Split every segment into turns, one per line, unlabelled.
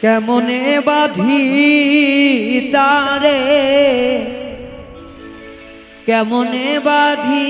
কেমনে বাধি তারে? কেমনে বাধি?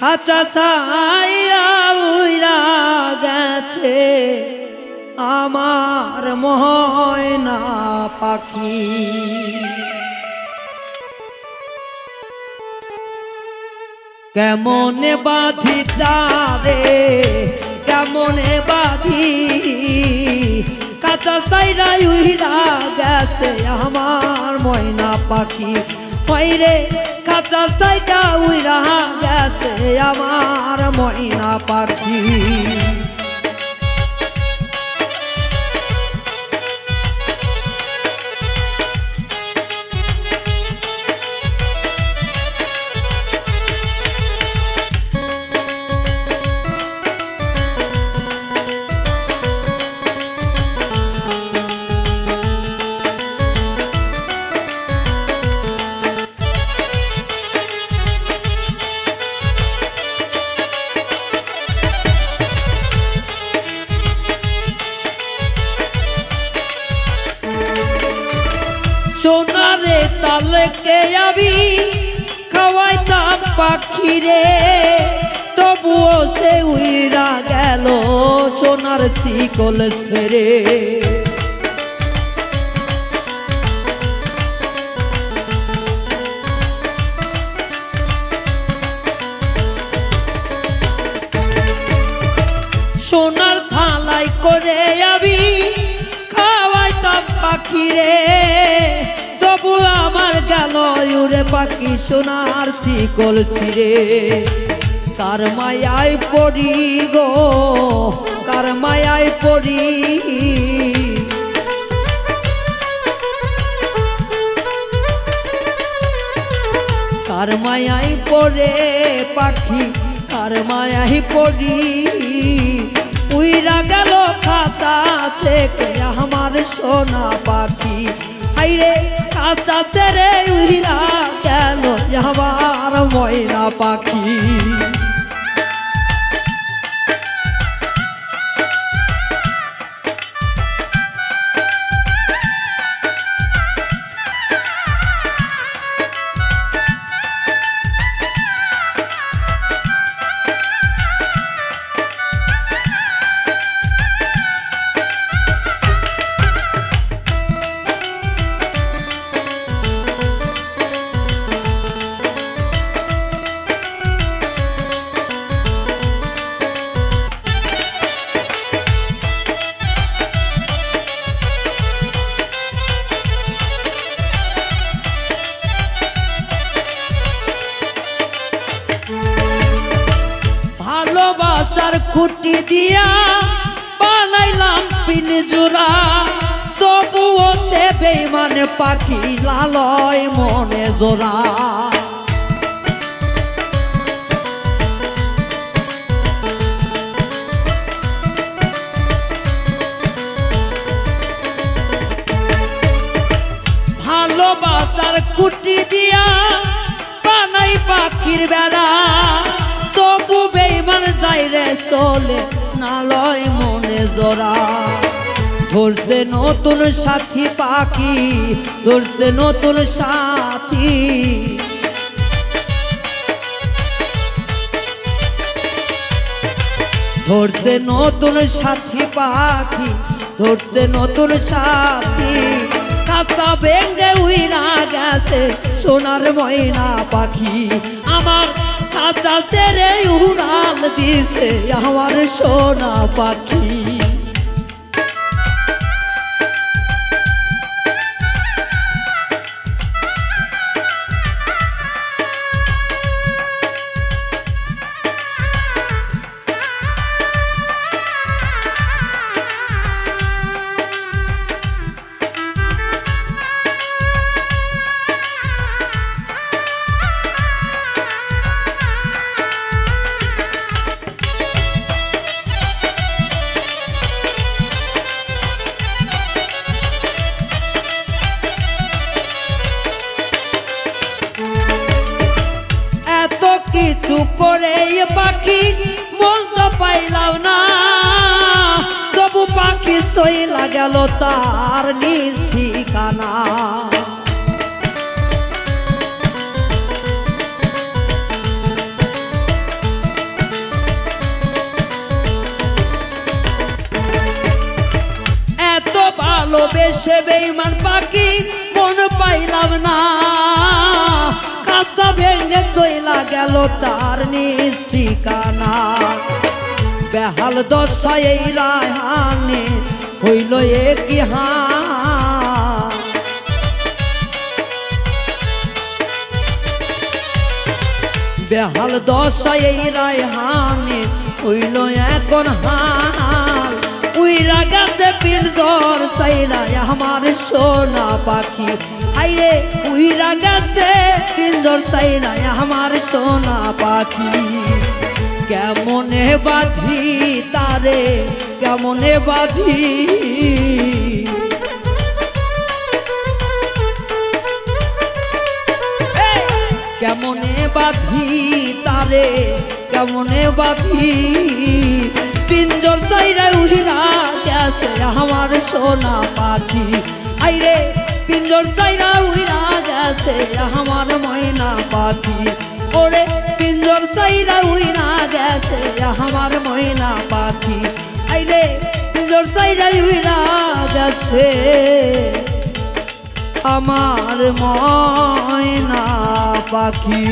খাঁচা ছাইয়া উইরা গেছে আমার ময়না পাখি। কেমনে বাধি তারে কেমনে বাধি? কাঁচা সাইরাই উহিরা গেছে আমার ময়না পাখি। পাইরে কাঁচা সাইটা উইরা গেছে আমার ময়না পাখি। সোনারে তালকে আমি খাওয়াইতাম পাখিরে, তবুও সে উইরা গেল সোনার শিকল ছেড়ে। সোনার থালাই করে আমি খাওয়াইতাম পাখিরে তবু আমার গেল উড়ে পাখি সোনার শিকল ছিঁড়ে। কার মায়ায় পড়ি গো, কার মায়ায় পড়ি? কার মায়াই পড়ে পাখি, কার মায়াই পড়ি? উইরা গেল খাঁচা থেকে আমার সোনা পাখি। হাইরে কাঁচা ছেড়ে উহিরা কেন? যাবার ময়না পাখি। পিন জোড়া, তবুও সে বেমান পাখি লালয় মনে জোড়া। ভালোবাসার কুটি দিয়া বানাই পাখির বেড়া, তবু বেইমান যাইরে চলে, নালয় মনে জোড়া। ধরছে নতুন সাথী পাখি, ধরছে নতুন সাথী। ধরছে নতুন সাথী পাখি, ধরছে নতুন সাথী। কাঁচা ভেঙ্গে উইরা গেছে সোনার ময়না পাখি। আমার কাঁচা সেরে উড়াল দিছে আমার সোনা পাখি। পাখি মন তো পাইলাম না। তবু পাখি সইলা গেল তার নিজ ঠিকানা। ভালোবেসে বেইমান পাখি মন পাইলাম না। কাঁচা ভেঙে চইলা গেল তার নিজ ঠিকানা। বেহাল দশায় এই রায়হানে হইল একই হা বেহাল দশায় এই রায়হানে হইল এখন হাল উইরা গাছে পিলদর সাইরা আমার সোনা পাখি। আইরে উইরা গাছে পিলদর সাইরা আমার সোনা পাখি। কেমনে বাঁধি তারে, কেমনে বাঁধি? কেমনে বাঁধি তারে, কেমনে বাঁধি? পিঞ্জর চাইরে উহিরা গেছে আমার সোনা পাখি। আইরে পিঞ্জর চাইরা উইরা গেছে আমার ময়না পাখি। ওরে, পিঞ্জর চাইরা উইরা গেছে আমার ময়না পাখি। আইরে, পিঞ্জর চাইরা উইরা গেছে আমার ময়না পাখি।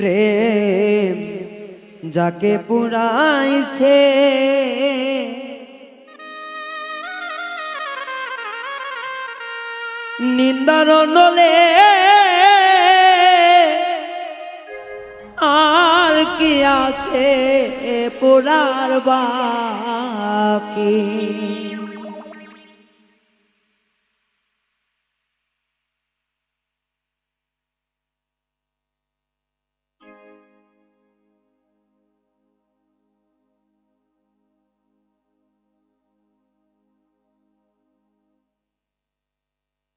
প্রেম যাকে পুরাইছে। নিন্দার নলে আর কি আছে পুরার বাকি?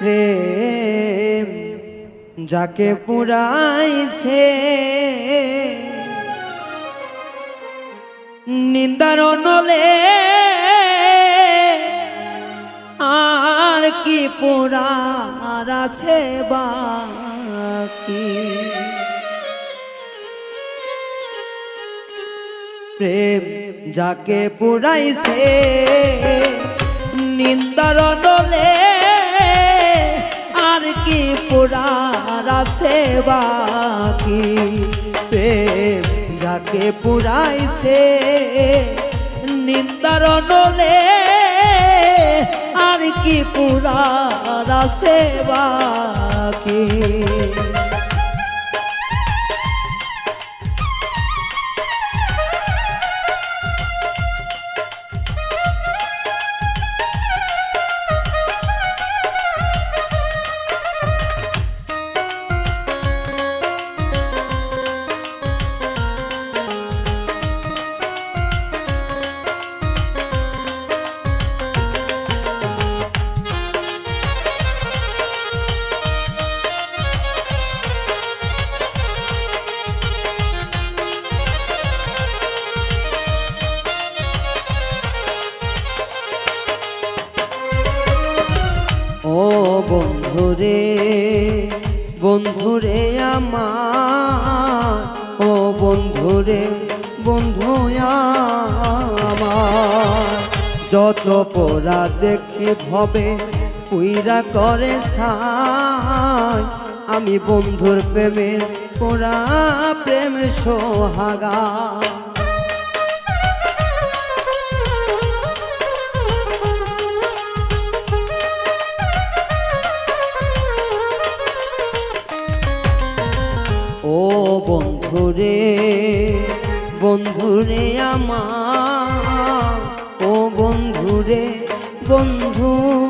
প্রেম যাকে পুরাইছে, নিন্দার নলে আর কি পুরার আছে বাকি? প্রেম যাকে পুরাইছে, নিন্দার নলে কি পুরারা সেবা কি প্রেম যাকে পুরাইছে নিন্দার নলে আর কি পুরারা সেবা বাকি? বন্ধুরে আমার, ও বন্ধুরে, বন্ধু আমার। যত পোড়া দেখি ভবে কুইরা করে ছাই। আমি বন্ধুর প্রেমের পোড়া প্রেম সোহাগা। বন্ধুরে বন্ধুরে আমার ও বন্ধুরে বন্ধু।